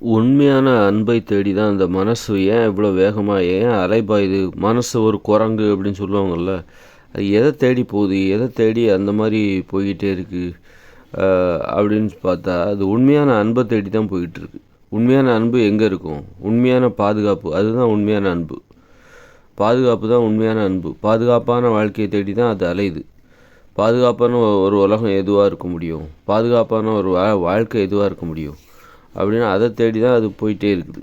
உண்மையான அன்பை தேடி தான் அந்த மனசு ஏன் இவ்வளோ வேகமாக ஏன் அலைபாயுது மனசு ஒரு குரங்கு அப்படின்னு சொல்லுவாங்கள்ல அது எதை தேடி போகுது எதை தேடி அந்த மாதிரி போய்கிட்டே இருக்குது அப்படின்னு பார்த்தா அது உண்மையான அன்பை தேடி தான் போய்கிட்டு இருக்கு உண்மையான அன்பு எங்கே இருக்கும்? உண்மையான பாதுகாப்பு அதுதான் உண்மையான அன்பு. பாதுகாப்பு தான் உண்மையான அன்பு. பாதுகாப்பான வாழ்க்கையை தேடி தான் அது அலையுது. பாதுகாப்பான ஒரு உலகம் எதுவாக இருக்க முடியும்? பாதுகாப்பான ஒரு வா வாழ்க்கை எதுவாக இருக்க முடியும்? அப்படின்னா அதை தேடி தான் அது போயிட்டே இருக்குது.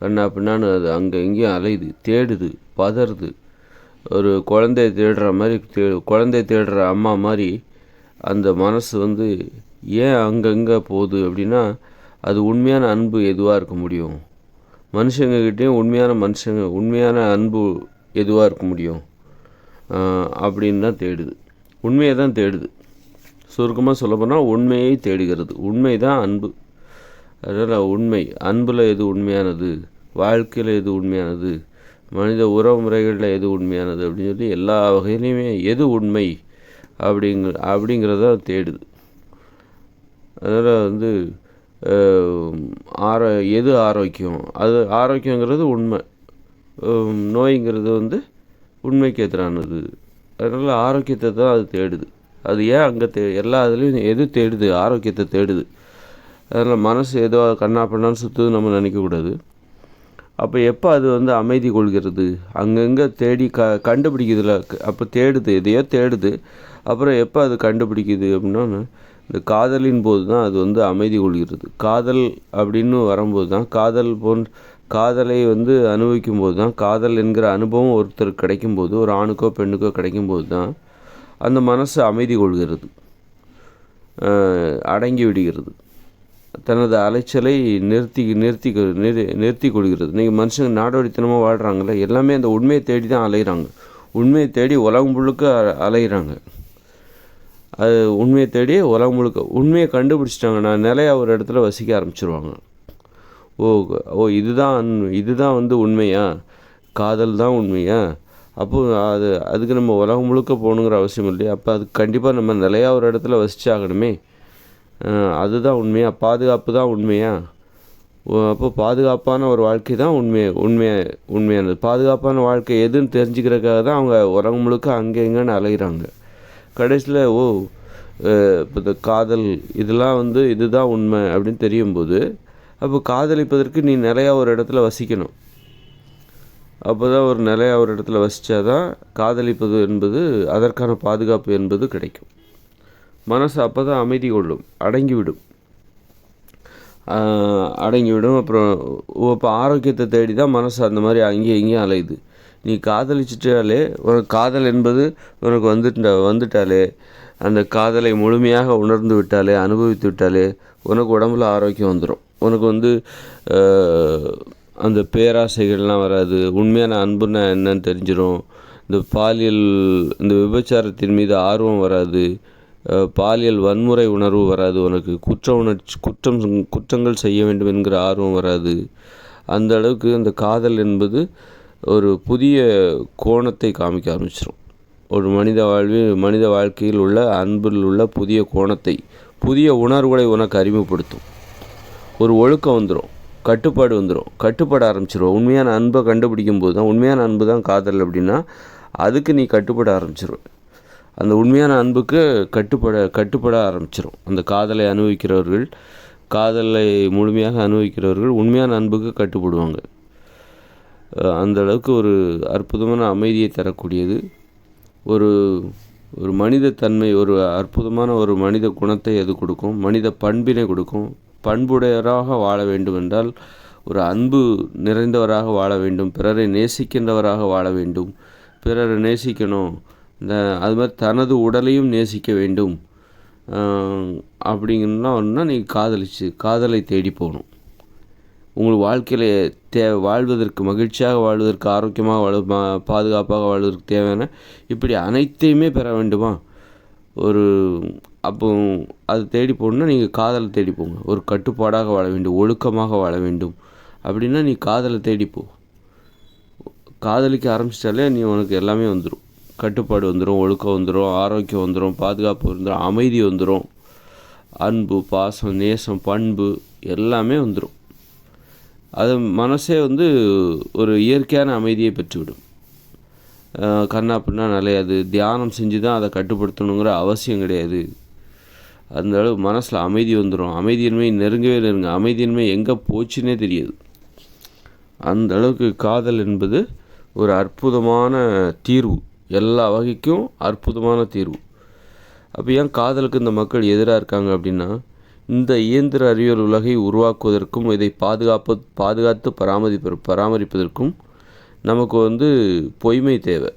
கண்ணா பின்னான்னு அது அங்கே இங்கேயும் அலையுது தேடுது பதறுது. ஒரு குழந்தைய தேடுற மாதிரி தே குழந்தைய தேடுற அம்மா மாதிரி அந்த மனசு வந்து ஏன் அங்கங்கே போகுது அப்படின்னா அது உண்மையான அன்பு எதுவாக இருக்க முடியும்? மனுஷங்கக்கிட்டேயும் உண்மையான மனுஷங்க உண்மையான அன்பு எதுவாக இருக்க முடியும்? அப்படின்னு தான் தேடுது. உண்மையை தான் தேடுது. சுருக்கமாக சொல்லப்போனால் உண்மையை தேடுகிறது. உண்மை தான் அன்பு. அதனால் உண்மை அன்பில் எது உண்மையானது வாழ்க்கையில் எது உண்மையானது மனித உறவு முறைகளில் எது உண்மையானது அப்படின்னு சொல்லி எல்லா வகையிலையுமே எது உண்மை அப்படிங்க அப்படிங்கிறத தேடுது. அதனால் வந்து ஆரோ எது ஆரோக்கியம்? அது ஆரோக்கியங்கிறது உண்மை. நோய்ங்கிறது வந்து உண்மைக்கு எதிரானது அதனால் ஆரோக்கியத்தை தான் அது தேடுது. அது ஏன் அங்கே தே எல்லா இதுலேயும் எது தேடுது? ஆரோக்கியத்தை தேடுது. அதில் மனசு ஏதோ கண்ணா பண்ணான்னு சுற்றுது நம்ம நினைக்கக்கூடாது. அப்போ எப்போ அது வந்து அமைதி கொள்கிறது? அங்கங்கே தேடி க கண்டுபிடிக்குதுல அப்போ தேடுது எதையோ தேடுது. அப்புறம் எப்போ அது கண்டுபிடிக்குது அப்படின்னா இந்த காதலின் போது தான் அது வந்து அமைதி கொள்கிறது. காதல் அப்படின்னு வரும்போது தான் காதல் போன் காதலை வந்து அனுபவிக்கும் போது தான் காதல் என்கிற அனுபவம் ஒருத்தருக்கு கிடைக்கும்போது ஒரு ஆணுக்கோ பெண்ணுக்கோ கிடைக்கும்போது தான் அந்த மனசு அமைதி கொள்கிறது. அடங்கி விடுகிறது. தனது அலைச்சலை நிறுத்தி நிறுத்தி நிறு நிறுத்தி கொள்கிறது. நீங்கள் மனுஷங்க நாடோடித்தனமாக வாழ்கிறாங்களே எல்லாமே அந்த உண்மையை தேடி தான் அலைகிறாங்க உண்மையை தேடி உலகம் முழுக்க அலைகிறாங்க அது உண்மையை தேடி உலகம் முழுக்க உண்மையை கண்டுபிடிச்சிட்டாங்கன்னா நிலையா ஒரு இடத்துல வசிக்க ஆரம்பிச்சிருவாங்க. ஓ ஓ இதுதான் இதுதான் வந்து உண்மையா? காதல் தான் உண்மையா? அப்போது அது அதுக்கு நம்ம உலகம் முழுக்க போகணுங்கிற அவசியம் இல்லையா? அப்போ அதுக்கு கண்டிப்பாக நம்ம நிலையாக ஒரு இடத்துல வசிச்சாகணுமே அதுதான் உண்மையா? பாதுகாப்பு தான் உண்மையா? அப்போ பாதுகாப்பான ஒரு வாழ்க்கை தான் உண்மை உண்மையாக உண்மையானது. பாதுகாப்பான வாழ்க்கை எதுன்னு தெரிஞ்சுக்கிறதுக்காக தான் அவங்க உலகம் முழுக்க அங்கே இங்கேன்னு அலைகிறாங்க கடைசியில் ஓ இப்போ இந்த காதல் இதெல்லாம் வந்து இதுதான் உண்மை அப்படின்னு தெரியும்போது அப்போ காதலிப்பதற்கு நீ நிறையா ஒரு இடத்துல வசிக்கணும். அப்போ தான் ஒரு நிலையாக ஒரு இடத்துல வசித்தா தான் காதலிப்பது என்பது அதற்கான பாதுகாப்பு என்பது கிடைக்கும். மனசு அப்போ தான் அமைதி கொள்ளும் அடங்கிவிடும். அடங்கிவிடும். அப்புறம் இப்போ ஆரோக்கியத்தை தேடி தான் மனசு அந்த மாதிரி அங்கேயும் இங்கேயும் அலையுது. நீ காதலிச்சிட்டாலே உனக்கு காதல் என்பது உனக்கு வந்துட்ட வந்துட்டாலே அந்த காதலை முழுமையாக உணர்ந்து விட்டாலே அனுபவித்து விட்டாலே உனக்கு உடம்புல ஆரோக்கியம் வந்துடும் உனக்கு வந்து அந்த பேராசைகள்லாம் வராது. உண்மையான அன்புன்னா என்னன்னு தெரிஞ்சிடும் இந்த பாலியல் இந்த விபச்சாரத்தின் மீது ஆர்வம் வராது. பாலியல் வன்முறை உணர்வு வராது. உனக்கு குற்ற உணர்ச்சி குற்றம் குற்றங்கள் செய்ய வேண்டும் என்கிற ஆர்வம் வராது. அந்த அளவுக்கு அந்த காதல் என்பது ஒரு புதிய கோணத்தை காமிக்க ஆரம்பிச்சிடும் ஒரு மனித வாழ்வில் மனித வாழ்க்கையில் உள்ள அன்பில் உள்ள புதிய கோணத்தை புதிய உணர்வுகளை உனக்கு அறிமுகப்படுத்தும். ஒரு ஒழுக்கம் வந்துடும் கட்டுப்பாடு வந்துடும் கட்டுப்பட ஆரம்பிச்சிடும் உண்மையான அன்பை கண்டுபிடிக்கும் போது தான் உண்மையான அன்பு தான் காதல் அப்படின்னா அதுக்கு நீ கட்டுப்பட ஆரம்பிச்சிருவேன் அந்த உண்மையான அன்புக்கு கட்டுப்பட கட்டுப்பட ஆரம்பிச்சிடும் அந்த காதலை அனுபவிக்கிறவர்கள் காதலை முழுமையாக அனுபவிக்கிறவர்கள் உண்மையான அன்புக்கு கட்டுப்படுவாங்க. அந்த அளவுக்கு ஒரு அற்புதமான அமைதியை தரக்கூடியது. ஒரு ஒரு மனித தன்மை ஒரு அற்புதமான ஒரு மனித குணத்தை அது கொடுக்கும். மனித பண்பினை கொடுக்கும். பண்புடையவராக வாழ வேண்டும் என்றால் ஒரு அன்பு நிறைந்தவராக வாழ வேண்டும். பிறரை நேசிக்கின்றவராக வாழ வேண்டும். பிறரை நேசிக்கணும். அது மாதிரி தனது உடலையும் நேசிக்க வேண்டும். அப்படிங்கன்னா ஒன்றா நீங்கள் காதலிச்சு காதலை தேடி போகணும். உங்கள் வாழ்க்கையில் தே வாழ்வதற்கு மகிழ்ச்சியாக வாழ்வதற்கு ஆரோக்கியமாக வாழ பாதுகாப்பாக வாழ்வதற்கு தேவையான இப்படி அனைத்தையுமே பெற வேண்டுமா? ஒரு அப்போ அது தேடி போகணுன்னா நீங்கள் காதலை தேடி போங்க. ஒரு கட்டுப்பாடாக வாழ வேண்டும் ஒழுக்கமாக வாழ வேண்டும். அப்படின்னா நீ காதலை தேடி போ. காதலிக்க ஆரம்பிச்சிட்டாலே நீ உனக்கு எல்லாமே வந்துடும் கட்டுப்பாடு வந்துடும் ஒழுக்கம் வந்துடும் ஆரோக்கியம் வந்துடும் பாதுகாப்பு வந்துடும் அமைதி வந்துடும் அன்பு பாசம் நேசம் பண்பு எல்லாமே வந்துடும் அது மனசே வந்து ஒரு இயற்கையான அமைதியை பெற்றுவிடும். கண்ணா பின்னா நிலையாது தியானம் செஞ்சு தான் அதை கட்டுப்படுத்தணுங்கிற அவசியம் கிடையாது. அந்த அளவு மனசில் அமைதி வந்துடும் அமைதியின்மை நெருங்கவே நெருங்க அமைதியின்மை எங்கே போச்சுன்னே தெரியாது. அந்த அளவுக்கு காதல் என்பது ஒரு அற்புதமான தீர்வு. எல்லா வகைக்கும் அற்புதமான தீர்வு. அப்போ ஏன் காதலுக்கு இந்த மக்கள் எதிராக இருக்காங்க அப்படின்னா இந்த இயந்திர அறிவியல் உலகை உருவாக்குவதற்கும் இதை பாதுகாப்பு பாதுகாத்து பராமரிப்ப பராமரிப்பதற்கும் நமக்கு வந்து பொய்மை தேவை.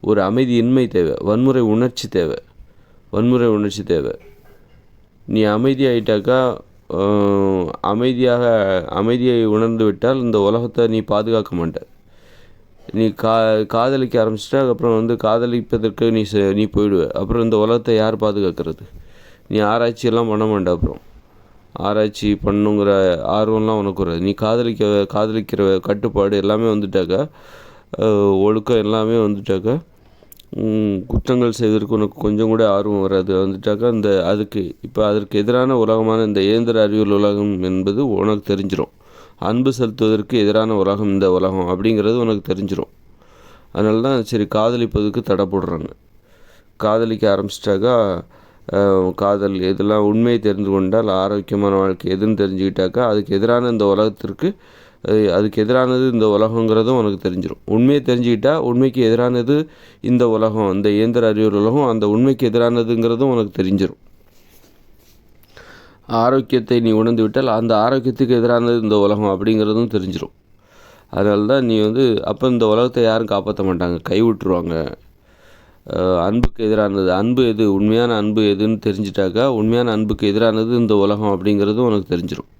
ஒரு அமைதியின்மை தேவை. வன்முறை உணர்ச்சி தேவை. வன்முறை உணர்ச்சி தேவை. நீ அமைதியாயிட்டாக்கா அமைதியாக அமைதியை உணர்ந்து விட்டால் இந்த உலகத்தை நீ பாதுகாக்க மாட்ட. நீ கா காதலிக்க ஆரம்பிச்சிட்ட அப்புறம் வந்து காதலிப்பதற்கு நீ நீ போயிடுவ. அப்புறம் இந்த உலகத்தை யார் பாதுகாக்கிறது? நீ ஆராய்ச்சியெல்லாம் பண்ண மாட்ட அப்புறம். ஆராய்ச்சி பண்ணுங்கிற ஆர்வம்லாம் உனக்கு வராது. நீ காதலிக்க காதலிக்கிற கட்டுப்பாடு எல்லாமே வந்துட்டாக்கா ஒழுக்கம் எல்லாமே வந்துட்டாக்கா குற்றங்கள் செய்வதற்கு உனக்கு கொஞ்சம் கூட ஆர்வம் வராது. வந்துட்டாக்கா இந்த அதுக்கு இப்போ அதற்கு எதிரான உலகமான இந்த இயந்திர அறிவியல் உலகம் என்பது உனக்கு தெரிஞ்சிடும் அன்பு செலுத்துவதற்கு எதிரான உலகம் இந்த உலகம் அப்படிங்கிறது உனக்கு தெரிஞ்சிடும் அதனால தான் சரி காதலிப்பதுக்கு தடை போடுறாங்க. காதலிக்க ஆரம்பிச்சிட்டாக்கா காதல் எதெல்லாம் உண்மையை தெரிந்து கொண்டால் ஆரோக்கியமான வாழ்க்கை எதுன்னு தெரிஞ்சுக்கிட்டாக்கா அதுக்கு எதிரான இந்த உலகத்திற்கு அதுக்கு எதிரானது இந்த உலகங்கிறதும் உனக்கு தெரிஞ்சிடும் உண்மையை தெரிஞ்சுக்கிட்டா உண்மைக்கு எதிரானது இந்த உலகம் இந்த இயந்திர அறிவியல் உலகம் அந்த உண்மைக்கு எதிரானதுங்கிறதும் உனக்கு தெரிஞ்சிடும் ஆரோக்கியத்தை நீ உணர்ந்து விட்டால் அந்த ஆரோக்கியத்துக்கு எதிரானது இந்த உலகம் அப்படிங்கிறதும் தெரிஞ்சிடும் அதனால தான் நீ வந்து அப்போ இந்த உலகத்தை யாரும் காப்பாற்ற மாட்டாங்க. கை விட்டுருவாங்க. அன்புக்கு எதிரானது. அன்பு எது? உண்மையான அன்பு எதுன்னு தெரிஞ்சிட்டாக்கா உண்மையான அன்புக்கு எதிரானது இந்த உலகம் அப்படிங்கிறதும் உனக்கு தெரிஞ்சிடும்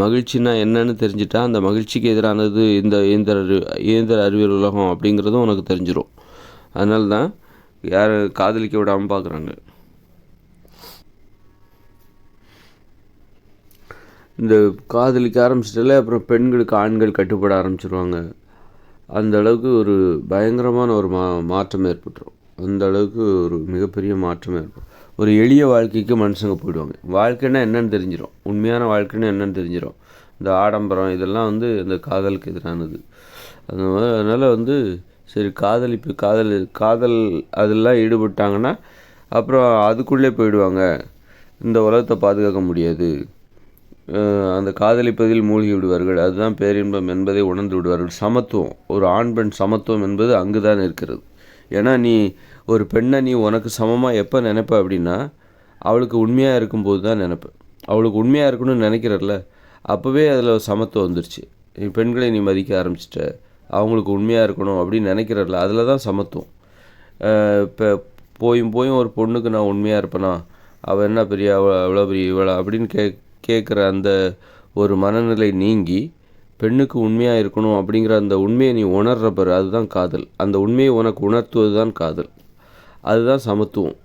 மகிழ்ச்சினா என்னன்னு தெரிஞ்சிட்டா அந்த மகிழ்ச்சிக்கு எதிரானது இந்த இயந்திர இயந்திர அறிவியல் உலகம் அப்படிங்கிறதும் உனக்கு தெரிஞ்சிடும் அதனால தான் யார் காதலிக்க விடாமல் பார்க்குறாங்க இந்த காதலிக்க ஆரம்பிச்சிட்டாலே அப்புறம் பெண்களுக்கு ஆண்கள் கட்டுப்பட ஆரம்பிச்சிருவாங்க. அந்த அளவுக்கு ஒரு பயங்கரமான ஒரு மா மாற்றம் ஏற்பட்டுரும். அந்த அளவுக்கு ஒரு மிகப்பெரிய மாற்றம் ஏற்படும். ஒரு எளிய வாழ்க்கைக்கு மனுஷங்க போயிடுவாங்க. வாழ்க்கைன்னா என்னென்னு தெரிஞ்சிடும் உண்மையான வாழ்க்கைன்னு என்னென்னு தெரிஞ்சிடும் இந்த ஆடம்பரம் இதெல்லாம் வந்து இந்த காதலுக்கு எதிரானது. அந்த அதனால் வந்து சரி காதலிப்பு காதல் காதல் அதெல்லாம் ஈடுபட்டாங்கன்னா அப்புறம் அதுக்குள்ளே போயிடுவாங்க. இந்த உலகத்தை பாதுகாக்க முடியாது. அந்த காதலிப்பதில் மூழ்கி விடுவார்கள். அதுதான் பேரின்பம் என்பதை உணர்ந்து விடுவார்கள். சமத்துவம் ஒரு ஆண் பெண் சமத்துவம் என்பது அங்கு தான் இருக்கிறது. ஏன்னா நீ ஒரு பெண்ணை நீ உனக்கு சமமாக எப்போ நினைப்ப அப்படின்னா அவளுக்கு உண்மையாக இருக்கும்போது தான் நினைப்பேன் அவளுக்கு உண்மையாக இருக்கணும்னு நினைக்கிறல்ல. அப்போவே அதில் சமத்துவம் வந்துருச்சு. நீ பெண்களை நீ மதிக்க ஆரம்பிச்சிட்ட. அவங்களுக்கு உண்மையாக இருக்கணும் அப்படின்னு நினைக்கிறல்ல. அதில் தான் சமத்துவம். இப்போ போயும் போயும் ஒரு பொண்ணுக்கு நான் உண்மையாக இருப்பேனா? அவள் என்ன பெரிய அவ்வளோ அவ்வளோ பெரிய இவளா அப்படின்னு கே கேட்குற அந்த ஒரு மனநிலை நீங்கி பெண்ணுக்கு உண்மையாக இருக்கணும் அப்படிங்கிற அந்த உண்மையை நீ உணர்ற பாரு அதுதான் காதல். அந்த உண்மையை உனக்கு உணர்த்துவது தான் காதல். அதுதான் சமத்துவம்.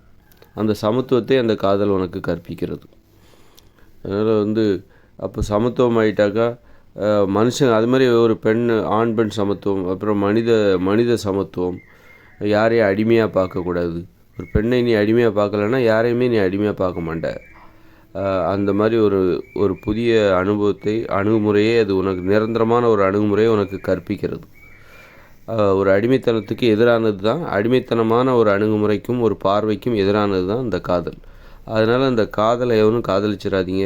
அந்த சமத்துவத்தை அந்த காதல் உனக்கு கற்பிக்கிறது. அதனால் வந்து அப்போ சமத்துவம் ஆகிட்டாக்கா மனுஷன் அது மாதிரி ஒரு பெண் ஆண் பெண் சமத்துவம் அப்புறம் மனித மனித சமத்துவம் யாரையும் அடிமையாக பார்க்கக்கூடாது. ஒரு பெண்ணை நீ அடிமையாக பார்க்கலன்னா யாரையுமே நீ அடிமையாக பார்க்க மாட்ட. அந்த மாதிரி ஒரு ஒரு புதிய அனுபவத்தை அணுகுமுறையே அது உனக்கு நிரந்தரமான ஒரு அணுகுமுறையை உனக்கு கற்பிக்கிறது. ஒரு அடிமைத்தனத்துக்கு எதிரானது தான் அடிமைத்தனமான ஒரு அணுகுமுறைக்கும் ஒரு பார்வைக்கும் எதிரானது தான் இந்த காதல். அதனால் அந்த காதலை எவனும் காதலிச்சிடாதீங்க.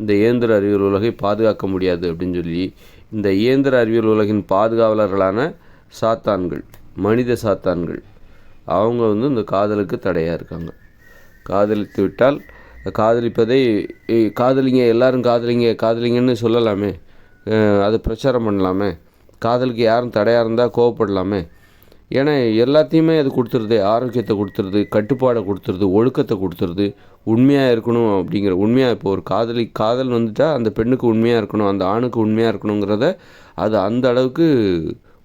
இந்த இயந்திர அறிவியல் உலகை பாதுகாக்க முடியாது அப்படின்னு சொல்லி இந்த இயந்திர அறிவியல் உலகின் பாதுகாவலர்களான சாத்தான்கள் மனித சாத்தான்கள் அவங்க வந்து இந்த காதலுக்கு தடையாக இருக்காங்க. காதலித்து விட்டால் காதலிப்பதை காதலிங்க எல்லாரும் காதலிங்க காதலிங்கன்னு சொல்லலாமே. அதை பிரச்சாரம் பண்ணலாமே. காதலுக்கு யாரும் தடையாக இருந்தால் கோவப்படலாமே. ஏன்னா எல்லாத்தையுமே அது கொடுத்துருது. ஆரோக்கியத்தை கொடுத்துருது கட்டுப்பாடை கொடுத்துருது ஒழுக்கத்தை கொடுத்துருது. உண்மையாக இருக்கணும் அப்படிங்கிற உண்மையாக இப்போ ஒரு காதலி காதல் வந்துட்டால் அந்த பெண்ணுக்கு உண்மையாக இருக்கணும் அந்த ஆணுக்கு உண்மையாக இருக்கணுங்கிறத அது அந்த அளவுக்கு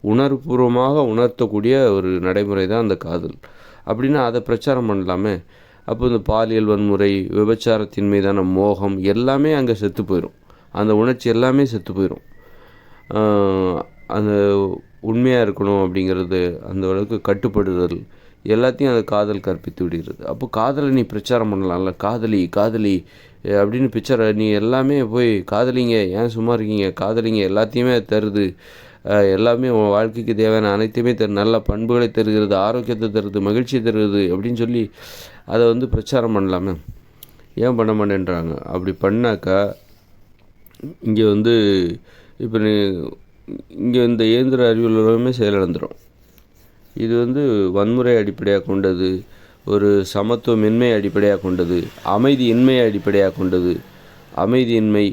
உணர்வுபூர்வமாக உணர்த்தக்கூடிய ஒரு நடைமுறை தான் அந்த காதல். அப்படின்னா அதை பிரச்சாரம் பண்ணலாமே. அப்போ இந்த பாலியல் வன்முறை விபச்சாரத்தின் மீதான மோகம் எல்லாமே அங்கே செத்து போயிடும் அந்த உணர்ச்சி எல்லாமே செத்து போயிடும் அந்த உண்மையாக இருக்கணும் அப்படிங்கிறது அந்த அளவுக்கு கட்டுப்படுதல் எல்லாத்தையும் அந்த காதல் கற்பித்து விடுகிறது. அப்போ காதலை நீ பிரச்சாரம் பண்ணலாம்ல? காதலி காதலி அப்படின்னு பிக்சரை நீ எல்லாமே போய் காதலிங்க ஏன் சும்மா இருக்கீங்க? காதலிங்க எல்லாத்தையுமே தருது. எல்லாமே உன் வாழ்க்கைக்கு தேவையான அனைத்தையுமே தரு நல்ல பண்புகளை தருகிறது ஆரோக்கியத்தை தருது மகிழ்ச்சியை தருகிறது அப்படின்னு சொல்லி அதை வந்து பிரச்சாரம் பண்ணலாமே. ஏன் பண்ண மாட்டேன்றாங்க? அப்படி பண்ணாக்கா இங்கே வந்து இப்போ நீ இங்கே இந்த இயந்திர அறிவியல் உலகமே செயலிழந்துடும் இது வந்து வன்முறை அடிப்படையாக கொண்டது ஒரு சமத்துவமின்மை அடிப்படையாக கொண்டது அமைதியின்மையை அடிப்படையாக கொண்டது. அமைதியின்மை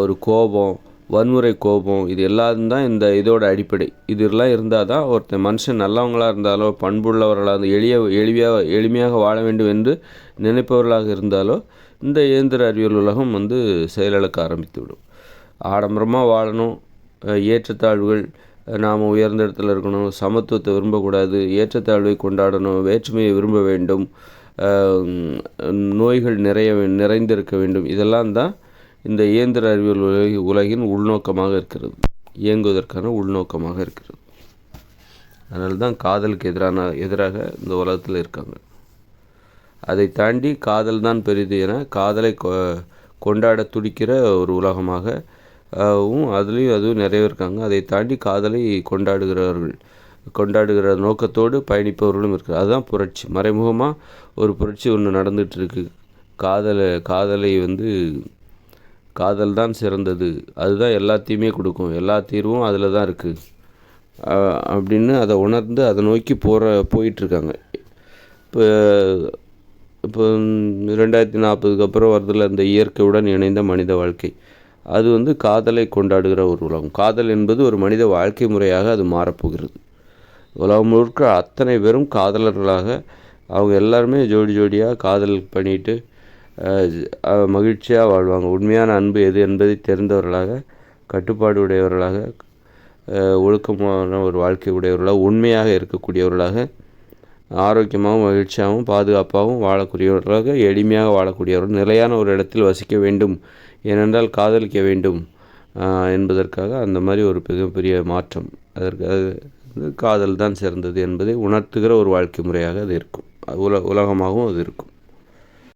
ஒரு கோபம் வன்முறை கோபம் இது எல்லாரும் தான் இந்த இதோட அடிப்படை. இதெல்லாம் இருந்தால் தான் ஒருத்தன் மனுஷன் நல்லவங்களாக இருந்தாலோ பண்புள்ளவர்களாக இருந்தால் எளிய எளிமையாக எளிமையாக வாழ வேண்டும் என்று நினைப்பவர்களாக இருந்தாலோ இந்த இயந்திர அறிவியல் உலகம் வந்து செயலிழக்க ஆரம்பித்து விடும் ஆடம்பரமாக வாழணும் ஏற்றத்தாழ்வுகள் நாம் உயர்ந்த இடத்துல இருக்கணும். சமத்துவத்தை விரும்பக்கூடாது. ஏற்றத்தாழ்வை கொண்டாடணும். வேற்றுமையை விரும்ப வேண்டும். நோய்கள் நிறைய வே- நிறைந்திருக்க வேண்டும். இதெல்லாம் தான் இந்த இயந்திர அறிவியல் உலகி உலகின் உள்நோக்கமாக இருக்கிறது. இயங்குவதற்கான உள்நோக்கமாக இருக்கிறது. அதனால தான் காதலுக்கு எதிரான எதிராக இந்த உலகத்தில் இருக்காங்க. அதை தாண்டி காதல் தான் பெரிது என காதலை கொ கொண்டாட துடிக்கிற ஒரு உலகமாக அதுலேயும் அதுவும் நிறைய இருக்காங்க. அதை தாண்டி காதலை கொண்டாடுகிறவர்கள் கொண்டாடுகிற நோக்கத்தோடு பயணிப்பவர்களும் இருக்கிறார். அதுதான் புரட்சி. மறைமுகமாக ஒரு புரட்சி ஒன்று நடந்துகிட்டு இருக்குது காதலை காதலை வந்து காதல் தான் சிறந்தது. அதுதான் எல்லாத்தையுமே கொடுக்கும். எல்லா தீர்வும் அதில் தான் இருக்குது அப்படின்னு அதை உணர்ந்து அதை நோக்கி போகிற போயிட்டுருக்காங்க. இப்போ இப்போ ரெண்டாயிரத்தி நாற்பதுக்கு அப்புறம் வரதில் அந்த இயற்கையுடன் இணைந்த மனித வாழ்க்கை. அது வந்து காதலை கொண்டாடுகிற ஒரு உலகம். காதல் என்பது ஒரு மனித வாழ்க்கை முறையாக அது மாறப்போகிறது. உலகம் முழுக்க அத்தனை பேரும் காதலர்களாக அவங்க எல்லாருமே ஜோடி ஜோடியாக காதல் பண்ணிட்டு மகிழ்ச்சியாக வாழ்வாங்க. உண்மையான அன்பு எது என்பதை தெரிந்தவர்களாக கட்டுப்பாடு உடையவர்களாக ஒழுக்கமான ஒரு வாழ்க்கை உடையவர்களாக உண்மையாக இருக்கக்கூடியவர்களாக ஆரோக்கியமாகவும் மகிழ்ச்சியாகவும் பாதுகாப்பாகவும் வாழக்கூடியவர்களாக எளிமையாக வாழக்கூடியவர்கள் நிலையான ஒரு இடத்தில் வசிக்க வேண்டும். ஏனென்றால் காதலிக்க வேண்டும். என்பதற்காக அந்த மாதிரி ஒரு மிகப்பெரிய மாற்றம். அதற்கு அது காதல் தான் சிறந்தது என்பதை உணர்த்துகிற ஒரு வாழ்க்கை முறையாக அது இருக்கும். அது உல உலகமாகவும் அது இருக்கும்.